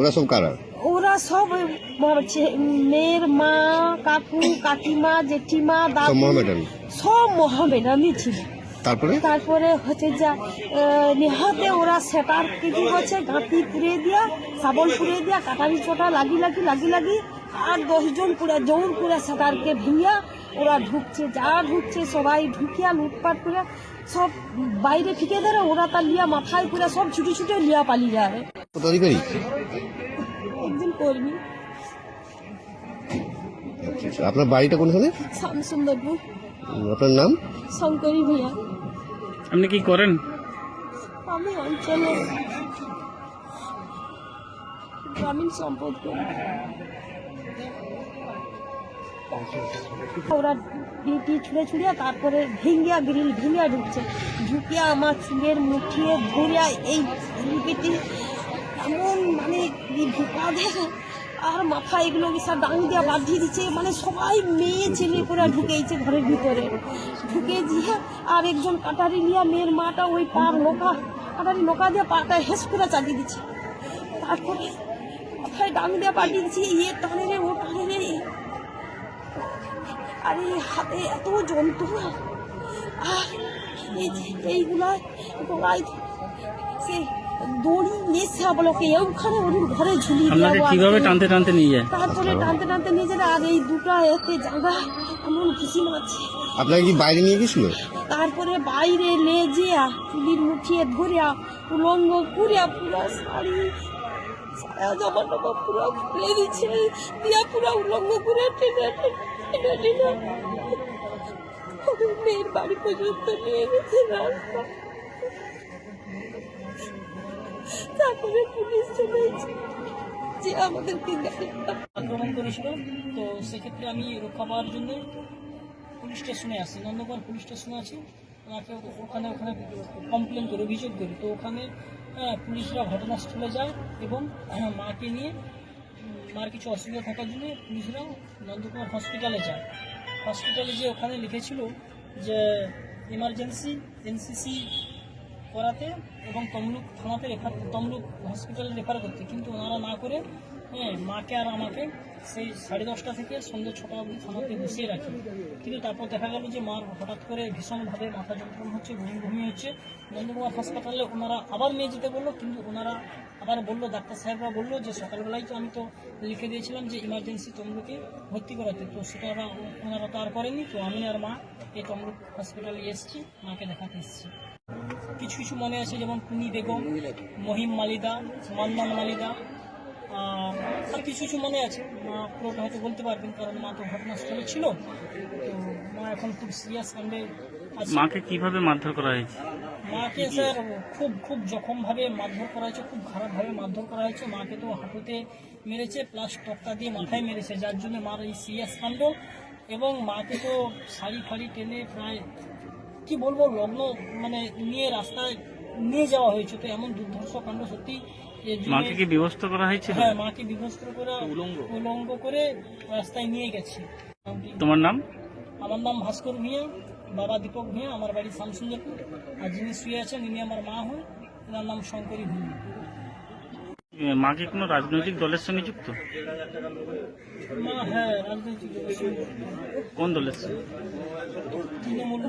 ওরা সব কারা? ওরা সব মেয়ের মা কাকু কাকিমা জেঠিমা দাদু সব মোহামেডানই ছিল তারপরে? তারপরে হচ্ছে যা নিহতে ওরা সেটার কি হচ্ছে গাঁতি পুড়িয়ে দিয়া শাবল পুড়িয়ে দিয়া কাটারি ছোটা লাগি লাগি লাগি লাগি আর দশজন পুরা জৌন পুরা সেটারকে ভিঙিয়া ওরা ঢুকছে যা ঢুকছে সবাই ঢুকিয়া লুটপাট করে সব বাইরে ফিকে ধরে ওরা তার লিয়া মাথায় করে সব ছুটে ছুটে লিয়া পালিয়ে যাবে একদিন কর্মী। আচ্ছা। আপনার বাড়িটা কোনখানে? শ্যামসুন্দরপুর আপনার নাম? শঙ্করী ভূঁইয়া আপনি কি করেন? আমি অঞ্চলে গ্রামীণ সম্পদ করি ওরা ডিটি ছুঁড়ে ছুঁড়িয়া তারপরে ভেঙ্গিয়া গ্রিল ভেঙ্গিয়া ঢুকছে। ঢুকিয়া আমার চুলের মুঠিয়ে ধরিয়া এই পেটি এমন মানে ঢুকা দেয়। আর মাথা এগুলো সব ডাং দিয়া বাঁধিয়ে দিচ্ছে। মানে সবাই মেয়ে ছেলে করে ঢুকেছে ঘরের ভিতরে। ঢুকে দিয়ে আর একজন কাটারি নিয়ে মেয়ের মাটা ওই পার নৌকা, কাটারি নৌকা দিয়ে পাটা হেস করে চালিয়ে দিচ্ছে। তারপরে মাথায় ডাং দিয়ে পাঠিয়ে দিচ্ছে ইয়ে টানে রে ও টানে রে। আর এই হাতে এত যন্ত্রণা। এইগুলা গলায় সে দড়ি বলকে ওখানে ওর ঘরে আপনাকে কীভাবে টানতে টানতে নিয়ে যায়? তারপরে টানতে টানতে নিয়ে যাবে আর এই দুটো এতে জায়গা এমন খুশি মারছে আপনাকে কি বাইরে নিয়ে গেছিল? তারপরে বাইরে লেজিয়া চুলির মুঠিয়ে ধরিয়া উলঙ্গ করিয়া পুরা শাড়ি জামা টামা পুরো খুলে দিচ্ছে দিয়া পুরা উলঙ্গ করে টেনে টেনে টেনে মেয়ের বাড়ি পর্যন্ত নিয়ে গেছে তারপরে পুলিশ চলে যে আমাদেরকে আক্রমণ করেছিল। তো সেক্ষেত্রে আমি রক্ষা পাওয়ার জন্য পুলিশ স্টেশনে আসি। নন্দগড় পুলিশ স্টেশনে আছি ওনাকে ওখানে ওখানে কমপ্লেন করে অভিযোগ করি। তো ওখানে হ্যাঁ, পুলিশরা ঘটনাস্থলে যায় এবং হ্যাঁ, মাকে নিয়ে মার কিছু অসুবিধা থাকার জন্য পুলিশরা নন্দকুমার হসপিটালে যায়। হসপিটালে যে ওখানে লিখেছিল যে ইমার্জেন্সি এনসিসি করাতে এবং তমলুক থানাতে রেফার, তমলুক হসপিটালে রেফার করতে। কিন্তু ওনারা না করে হ্যাঁ মাকে আর আমাকে সেই সাড়ে দশটা থেকে সন্ধ্যে ছটা অবধি থানাতে বসিয়ে রাখি। কিন্তু তারপর দেখা গেল যে মার হঠাৎ করে ভীষণভাবে মাথা যন্ত্রণা হচ্ছে ঘুমি ঘুমি হচ্ছে। নন্দকুমার হাসপাতালে ওনারা আবার নিয়ে যেতে বলল, কিন্তু ওনারা আবার বলল, ডাক্তার সাহেবরা বলল যে সকালবেলায় তো আমি তো লিখে দিয়েছিলাম যে ইমার্জেন্সি তমলুকে ভর্তি করাতে। তো সেটা ওনারা তো আর করেনি তো আমি আর মা এই তমলুক হসপিটালে এসেছি, মাকে দেখাতে এসেছি। কিছু কিছু মনে আছে যেমন কুনি বেগম মহিম মালিদা মান্নান মালিদা আর কিছু কিছু মনে আছে। মা পুরোটা হয়তো বলতে পারবেন কারণ মা তো ঘটনাস্থলে ছিল। তো মা এখন খুব সিরিয়াস কাণ্ডে মাকে কীভাবে মারধর করা হয়েছে? মাকে স্যার খুব খুব জখমভাবে মারধর করা হয়েছে খুব খারাপভাবে মারধর করা হয়েছে। মাকে তো হাঁটুতে মেরেছে প্লাস তক্তা দিয়ে মাথায় মেরেছে যার জন্য মার এই সিরিয়াস কাণ্ড। এবং মাকে তো শাড়ি ফাড়ি টেনে প্রায় কি বলব লগ্ন মানে নিয়ে রাস্তায় নিয়ে যাওয়া হয়েছে। তো এমন দুর্ধর্ষ কাণ্ড সত্যি মাকে কি ব্যবস্থা করা হয়েছিল? হ্যাঁ মাকে বিভস্ত করে উলঙ্গ। করে রাস্তায় নিয়ে গেছে। তোমার নাম? আমার নাম ভাস্কর ভূঁইয়া বাবা দীপক ভূঁইয়া আমার বাড়ি শামসুন্দরপুর আর যিনি শুয়ে আছেন ইনি আমার মা হন। এনার নাম শঙ্করী ভূঁইয়া মা কি কোনো রাজনৈতিক দলের সঙ্গে যুক্ত? মা হ্যাঁ রাজনৈতিক দলের সঙ্গে। কোন দলের সঙ্গে? তৃণমূল।